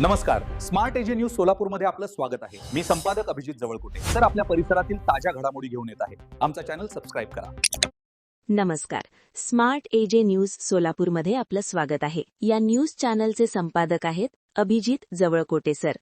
नमस्कार. Smart AJ news सोलापूरमध्ये आपलं स्वागत आहे. मी संपादक अभिजित जवळकुटे. सर आपल्या परिसरातील ताज्या घडामोडी घेऊन येत आहे. आमचा चॅनल सबस्क्राईब करा. नमस्कार. स्मार्ट एजे न्यूज सोलापूरमध्ये आपलं स्वागत आहे. या न्यूज चॅनलचे संपादक आहेत अभिजित जवळकोटे सर.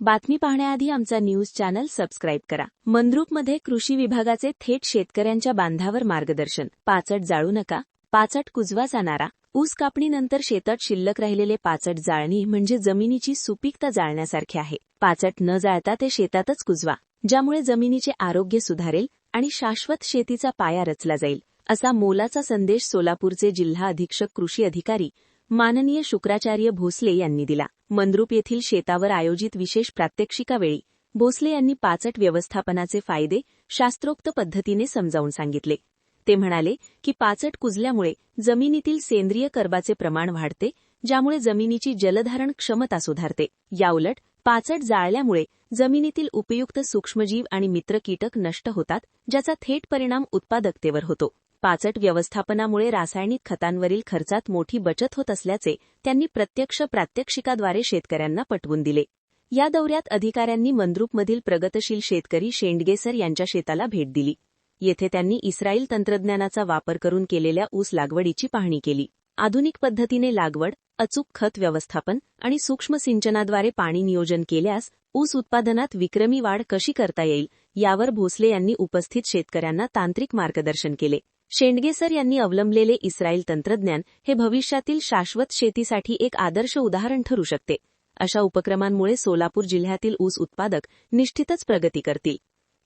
बातमी पाहण्याआधी आमचा न्यूज चॅनल सबस्क्राईब करा. मंद्रुपमध्ये कृषी विभागाचे थेट शेतकऱ्यांच्या बांधावर मार्गदर्शन. पाचट जाळू नका. पाचट कुजवा जाणारा. ऊस कापणीनंतर शेतात शिल्लक राहिलेले पाचट जाळणी म्हणजे जमिनीची सुपीकता जाळण्यासारखे आहे. पाचट न जाळता ते शेतातच कुजवा ज्यामुळे जमिनीचे आरोग्य सुधारेल आणि शाश्वत शेतीचा पाया रचला जाईल असा मोलाचा संदेश सोलापूरचे जिल्हा अधीक्षक कृषी अधिकारी माननीय शुक्राचार्य भोसले यांनी दिला. मंद्रुप येथील शेतावर आयोजित विशेष प्रात्यक्षिकावेळी भोसले यांनी पाचट व्यवस्थापनाचे फायदे शास्त्रोक्त पद्धतीने समजावून सांगितले. ते म्हणाले की पाचट कुजल्यामुळे जमिनीतील सेंद्रिय कर्बाचे प्रमाण वाढते ज्यामुळे जमिनीची जलधारण क्षमता सुधारते. याउलट पाचट जाळल्यामुळे जमिनीतील उपयुक्त सूक्ष्मजीव आणि मित्र कीटक नष्ट होतात ज्याचा थेट परिणाम उत्पादकतेवर होतो. पाचट व्यवस्थापनामुळे रासायनिक खतांवरील खर्चात मोठी बचत होत असल्याचे त्यांनी प्रत्यक्ष प्रात्यक्षिकाद्वारे शेतकऱ्यांना पटवून दिले. या दौऱ्यात अधिकाऱ्यांनी मंद्रुपमधील प्रगतशील शेतकरी शेंडगेसर यांच्या शेताला भेट दिली. येथे त्यांनी इस्रायल तंत्रज्ञानाचा वापर करून केलेल्या ऊस लागवडीची पाहणी केली. आधुनिक पद्धतीने लागवड अचूक खत व्यवस्थापन आणि सूक्ष्म सिंचनाद्वारे पाणी नियोजन केल्यास ऊस उत्पादनात विक्रमी वाढ कशी करता येईल यावर भोसले यांनी उपस्थित शेतकऱ्यांना तांत्रिक मार्गदर्शन केले. शेंडगेसर यांनी अवलंबलेले इस्रायल तंत्रज्ञान हे भविष्यातील शाश्वत शेतीसाठी एक आदर्श उदाहरण ठरू शकते. अशा उपक्रमांमुळे सोलापूर जिल्ह्यातील ऊस उत्पादक निश्चितच प्रगती करतील.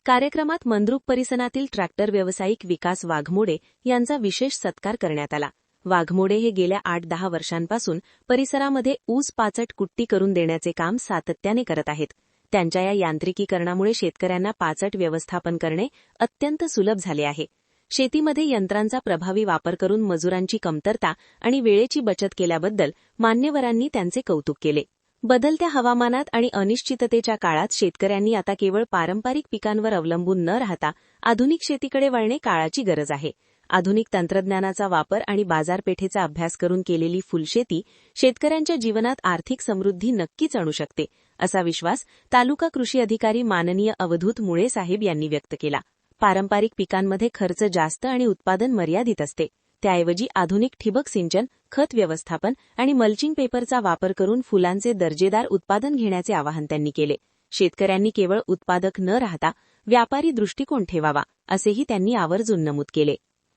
कार्यक्रमात मंद्रुप परिसरातील ट्रॅक्टर व्यावसायिक विकास वाघमोडे यांचा विशेष सत्कार करण्यात आला. वाघमोडे हे गेल्या आठ दहा वर्षांपासून परिसरामध्ये ऊस पाचट कुट्टी करून देण्याचे काम सातत्याने करत आहेत. त्यांच्या या यांत्रिकीकरणामुळे शेतकऱ्यांना पाचट व्यवस्थापन करणे अत्यंत सुलभ झाले आहे. शेतीमध्ये यंत्रांचा प्रभावी वापर करून मजुरांची कमतरता आणि वेळेची बचत केल्याबद्दल मान्यवरांनी त्यांचे कौतुक केले. बदलत्या हवामानात आणि अनिश्चिततेच्या काळात शेतकऱ्यांनी आता केवळ पारंपरिक पिकांवर अवलंबून न राहता आधुनिक शेतीकडे वळणे काळाची गरज आहे. आधुनिक तंत्रज्ञानाचा वापर आणि बाजारपेठेचा अभ्यास करून केलेली फुलशेती शेतकऱ्यांच्या जीवनात आर्थिक समृद्धी नक्कीच आणू शकते असा विश्वास तालुका कृषी अधिकारी माननीय अवधूत मुळे साहेब यांनी व्यक्त केला. पारंपरिक पिकांमध्ये खर्च जास्त आणि उत्पादन मर्यादित असते. त्याऐवजी आधुनिक ठिबक सिंचन खत व्यवस्थापन आणि मल्चिंग पेपरचा वापर करून फुलांचे दर्जेदार उत्पादन घेण्याचे आवाहन त्यांनी केले. शेतकऱ्यांनी केवळ उत्पादक न राहता व्यापारी दृष्टिकोन ठेवावा असेही त्यांनी आवर्जून नमूद केले.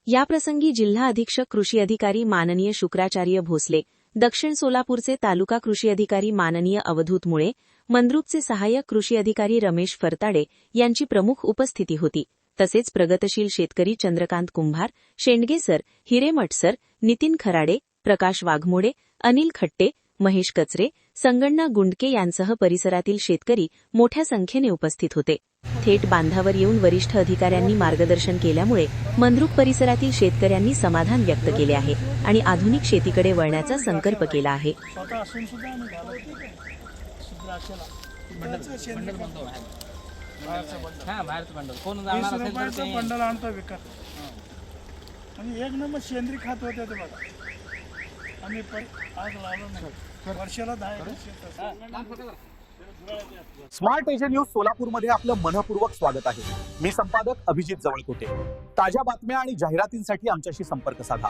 याप्रसंगी जिल्हा अधीक्षक कृषी अधिकारी माननीय शुक्राचार्य भोसले दक्षिण सोलापूरचे तालुका कृषी अधिकारी माननीय अवधूत मुळे मंद्रुपचे सहाय्यक कृषी अधिकारी रमेश फरताडे यांची प्रमुख उपस्थिती होती. तसेच प्रगतशील शेतकरी चंद्रकांत कुंभार शेंडगे सर हिरेमठ सर नितीन खराडे प्रकाश वाघमोडे अनिल खट्टे महेश कचरे संगण्णा गुंडके यांसह परिसरातील शेतकरी मोठ्या संख्येने उपस्थित होते. थेट बांधावर येऊन वरिष्ठ अधिकाऱ्यांनी मार्गदर्शन केल्यामुळे मंद्रुप परिसरातील शेतकऱ्यांनी समाधान व्यक्त केले आहे आणि आधुनिक शेतीकडे वळण्याचा संकल्प केला आहे. हा बाहेरचं बंडल. कोण वीस जाणार असेल तर रुपयाचं ते बंडल आणतो विकत. आणि एक नंबर सेंद्रिय खात होते ते बघा. आम्ही पर आग लावलो नाही. वर्षाला दहा एकर शेत असतं. स्मार्ट एजे न्यूज सोलापूरमध्ये आपलं मनपूर्वक स्वागत आहे. मी संपादक अभिजित जवळकुटे. ताज्या बातम्या आणि जाहिरातींसाठी आमच्याशी संपर्क साधा.